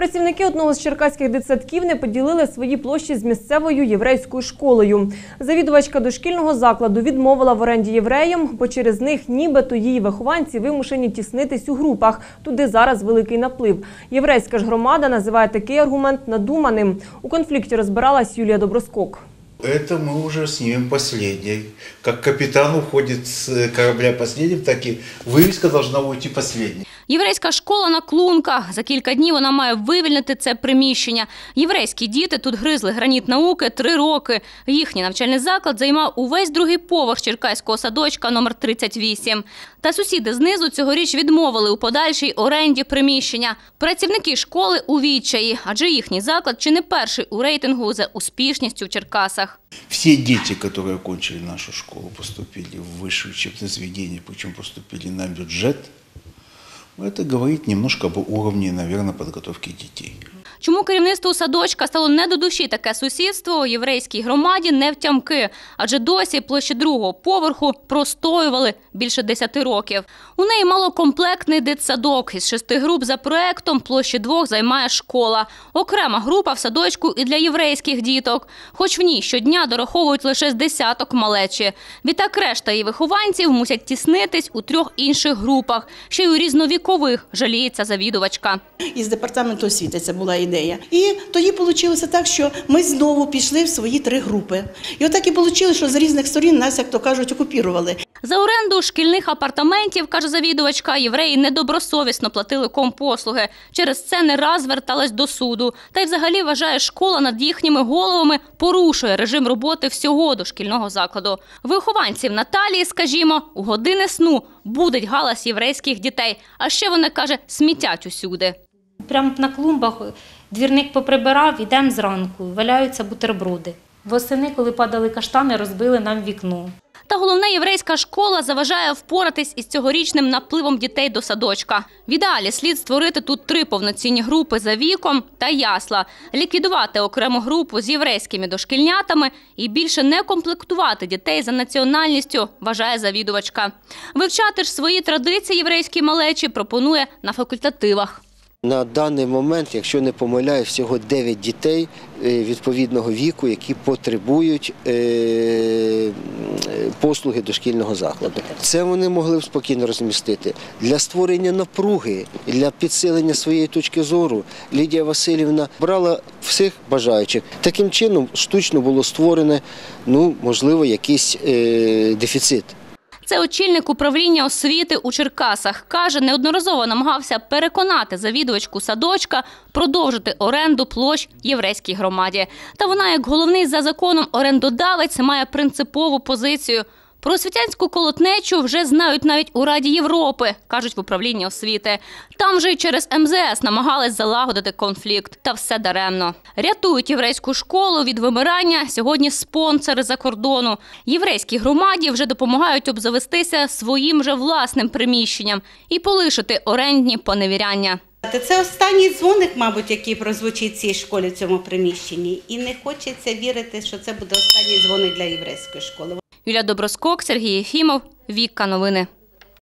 Працівники одного з черкаських дитсадків не поділили свої площі з місцевою єврейською школою. Завідувачка дошкільного закладу відмовила в оренді євреям, бо через них нібито її вихованці вимушені тіснитись у групах. Туди зараз великий наплив. Єврейська ж громада називає такий аргумент надуманим. У конфлікті розбиралась Юлія Доброскок. Это мы уже снимем последней. Как капитан уходит с корабля последним, так и вывеска должна уйти последней. Єврейська школа на клунках. За кілька днів вона має вивільнити це приміщення. Єврейські діти тут гризли граніт науки три роки. Їхній навчальний заклад займав увесь другий поверх черкаського садочка номер 38. Та сусіди знизу цьогоріч відмовили у подальшій оренді приміщення. Працівники школи у відчаї, адже їхній заклад чи не перший у рейтингу за успішністю в Черкасах. Все дети, которые окончили нашу школу, поступили в высшее учебное заведение, причем поступили на бюджет, это говорит немножко об уровне, наверное, подготовки детей. Чому керівництву садочка стало не до душі таке сусідство у єврейській громаді не втямки, адже досі площі другого поверху простоювали більше 10 років. У неї малокомплектний дитсадок із шести груп за проектом площі двох займає школа. Окрема група в садочку і для єврейських діток, хоч в ній щодня дораховують лише з десяток малечі. Відтак решта її вихованців мусять тіснитись у трьох інших групах, ще й у різновікових, жаліється завідувачка. Із департаменту освіти це була ідея. І тоді вийшло так, що ми знову пішли в свої три групи. І отак і вийшло, що з різних сторін нас, як то кажуть, окупірували. За оренду шкільних апартаментів, каже завідувачка, євреї недобросовісно платили компослуги. Через це не раз зверталась до суду. Та й взагалі вважає, школа над їхніми головами порушує режим роботи всього дошкільного закладу. Вихованців Наталії, скажімо, у години сну будить галас єврейських дітей. А ще вони каже, смітять усюди. Прямо на клумбах двірник поприбирав, ідемо зранку, валяються бутерброди. Восени, коли падали каштани, розбили нам вікно. Та головна єврейська школа заважає впоратись із цьогорічним напливом дітей до садочка. В ідеалі слід створити тут три повноцінні групи за віком та ясла, ліквідувати окрему групу з єврейськими дошкільнятами і більше не комплектувати дітей за національністю, вважає завідувачка. Вивчати ж свої традиції єврейські малечі пропонує на факультативах. На даний момент, якщо не помиляю, всього 9 дітей е, відповідного віку, які потребують е, послуги дошкільного закладу. Це вони могли б спокійно розмістити. Для створення напруги, для підсилення своєї точки зору Лідія Васильівна брала всіх бажаючих. Таким чином штучно було створене, ну, можливо, якийсь е, дефіцит. Це очільник управління освіти у Черкасах. Каже, неодноразово намагався переконати завідувачку садочка продовжити оренду площ єврейській громаді. Та вона, як головний за законом орендодавець, має принципову позицію. Про освітянську колотнечу вже знають навіть у Раді Європи, кажуть в управлінні освіти. Там вже й через МЗС намагались залагодити конфлікт, та все даремно. Рятують єврейську школу від вимирання сьогодні спонсори за кордону. Єврейській громаді вже допомагають обзавестися своїм же власним приміщенням і полишити орендні поневіряння. Це останній дзвоник, мабуть, який прозвучить в цій школі в цьому приміщенні. І не хочеться вірити, що це буде останній дзвоник для єврейської школи. Юлія Доброскок, Сергій Єфімов, Вікка Новини.